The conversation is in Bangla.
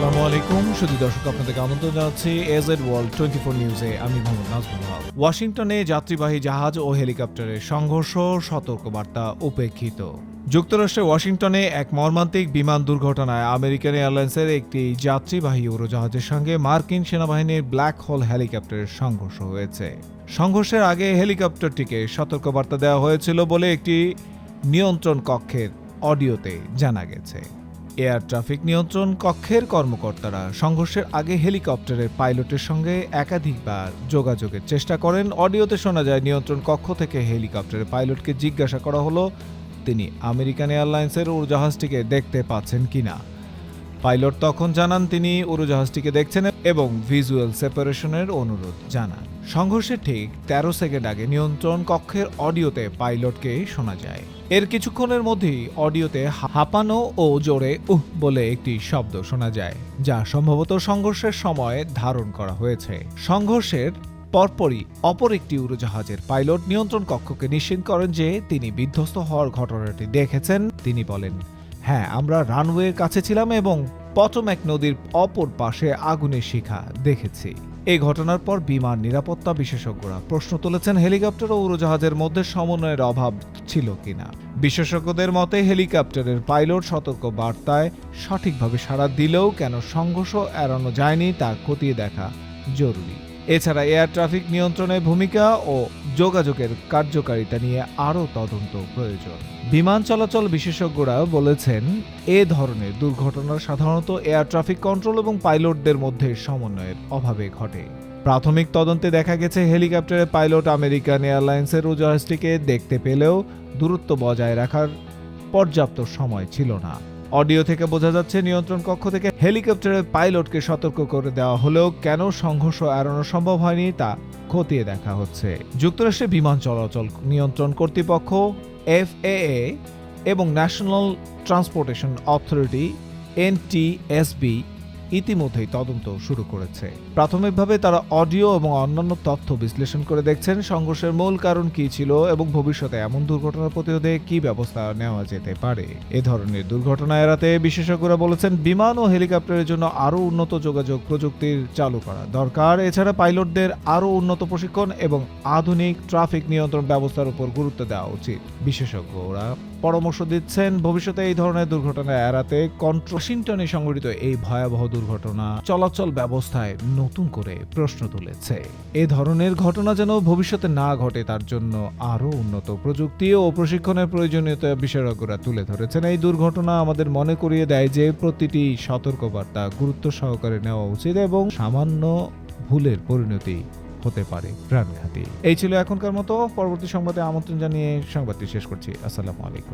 আলাইকুম। শুধু দর্শক আপনাদেরকে আমন্ত্রণ জানাচ্ছি ওয়ার্ল্ড টোয়েন্টি ফোর নিউজে আমি মোহাম্মদ নাজমুল হক ওয়াশিংটনে যাত্রীবাহী জাহাজ ও হেলিকপ্টারের সংঘর্ষ, সতর্কবার্তা উপেক্ষিত। যুক্তরাষ্ট্রের ওয়াশিংটনে এক মর্মান্তিক বিমান দুর্ঘটনায় আমেরিকান এয়ারলাইন্সের একটি যাত্রীবাহী উড়োজাহাজের সঙ্গে মার্কিন সেনাবাহিনীর ব্ল্যাক হোল হেলিকপ্টারের সংঘর্ষ হয়েছে। সংঘর্ষের আগে হেলিকপ্টারটিকে সতর্কবার্তা দেওয়া হয়েছিল বলে একটি নিয়ন্ত্রণ কক্ষের অডিওতে জানা গেছে। এয়ার ট্রাফিক নিয়ন্ত্রণ কক্ষের কর্মকর্তারা সংঘর্ষের আগে হেলিকপ্টারের পাইলটের সঙ্গে একাধিকবার যোগাযোগের চেষ্টা করেন। অডিওতে শোনা যায়, নিয়ন্ত্রণ কক্ষ থেকে হেলিকপ্টারের পাইলটকে জিজ্ঞাসা করা হলো, তিনি আমেরিকান এয়ারলাইন্সের উড়োজাহাজটিকে দেখতে পাচ্ছেন কিনা পাইলট তখন জানান, তিনি উড়োজাহাজটিকে দেখছেন এবং ভিজুয়াল সেপারেশনের অনুরোধ জানান। সংঘর্ষের ঠিক তেরো সেকেন্ড আগে নিয়ন্ত্রণ কক্ষের অডিওতে পাইলটকে শোনা যায়। এর কিছুক্ষণের মধ্যেই অডিওতে হাঁপানো ও জোরে উহ বলে একটি শব্দ শোনা যায়, যা সম্ভবত সংঘর্ষের সময় ধারণ করা হয়েছে। সংঘর্ষের পরপরই অপর একটি উড়োজাহাজের পাইলট নিয়ন্ত্রণ কক্ষকে নিশ্চিত করেন যে তিনি বিধ্বস্ত হওয়ার ঘটনাটি দেখেছেন। তিনি বলেন হ্যাঁ আমরা রানওয়ের কাছে ছিলাম এবং পটম্যাক নদীর অপর পাশে আগুনের শিখা দেখেছি। এই ঘটনার পর বিমান নিরাপত্তা বিশেষজ্ঞরা প্রশ্ন তুলেছেন হেলিকপ্টার ও উড়োজাহাজের মধ্যে সমন্বয়ের অভাব ছিল কিনা। বিশেষজ্ঞদের মতে, হেলিকপ্টারের পাইলট সতর্ক বার্তায় সঠিকভাবে সাড়া দিলেও কেন সংঘর্ষ এড়ানো যায়নি তা খতিয়ে দেখা জরুরি। এছাড়া এয়ার ট্রাফিক নিয়ন্ত্রণের ভূমিকা ও যোগাযোগের কার্যকারিতা নিয়ে আরও তদন্ত প্রয়োজন। বিমান চলাচল বিশেষজ্ঞরা বলেছেন, এ ধরনের দুর্ঘটনা সাধারণত এয়ার ট্রাফিক কন্ট্রোল এবং পাইলটদের মধ্যে সমন্বয়ের অভাবে ঘটে। প্রাথমিক তদন্তে দেখা গেছে হেলিকপ্টারের পাইলট আমেরিকান এয়ারলাইন্সের উজাহাজটিকে দেখতে পেলেও দূরত্ব বজায় রাখার পর্যাপ্ত সময় ছিল না। অডিও থেকে বোঝা যাচ্ছে নিয়ন্ত্রণ কক্ষ থেকে হেলিকপ্টারের পাইলটকে সতর্ক করে দেওয়া হলেও কেন সংঘর্ষ এড়ানো সম্ভব হয়নি তা খতিয়ে দেখা হচ্ছে। যুক্তরাষ্ট্রে বিমান চলাচল নিয়ন্ত্রণ কর্তৃপক্ষ, এফএএ, এবং ন্যাশনাল ট্রান্সপোর্টেশন অথরিটি, এনটিএসবি ইতিমধ্যেই তদন্ত শুরু করেছে। প্রাথমিকভাবে তারা অডিও এবং অন্যান্য তথ্য বিশ্লেষণ করে দেখছেন সংঘর্ষের মূল কারণ কি ছিল এবং ভবিষ্যতে এমন দুর্ঘটনা প্রতিরোধে কি ব্যবস্থা নেওয়া যেতে পারে। এ ধরনের দুর্ঘটনা এড়াতে বিশেষজ্ঞরা বলেছেন, বিমান ও হেলিকপ্টারের জন্য আরও উন্নত যোগাযোগ প্রযুক্তির চালু করা দরকার। এছাড়া পাইলটদের আরও উন্নত প্রশিক্ষণ এবং আধুনিক ট্রাফিক নিয়ন্ত্রণ ব্যবস্থার উপর গুরুত্ব দেওয়া উচিত। বিশেষজ্ঞরা পরামর্শ দিচ্ছেন, ভবিষ্যতে এই ধরনের দুর্ঘটনা এড়াতে কন্ট্রো ওয়াশিংটনে সংঘটিত এই ভয়াবহ দুর্ঘটনা, চলাচল ব্যবস্থায় নতুন করে প্রশ্ন তুলেছে। এ ধরনের ঘটনা যেন ভবিষ্যতে না ঘটে, তার জন্য আরও উন্নত প্রযুক্তি ও প্রশিক্ষণের প্রয়োজনীয়তা বিশেষজ্ঞরা তুলে ধরেছেন। এই দুর্ঘটনা আমাদের মনে করিয়ে দেয় যে, প্রতিটি সতর্কবার্তা গুরুত্ব সহকারে নেওয়া উচিত এবং সামান্য ভুলের পরিণতি হতে পারে প্রাণঘাতী। এই ছিল এখনকার মতো। পরবর্তী সংবাদে আমন্ত্রণ জানিয়ে সংবাদটি শেষ করছি। আসসালামু আলাইকুম।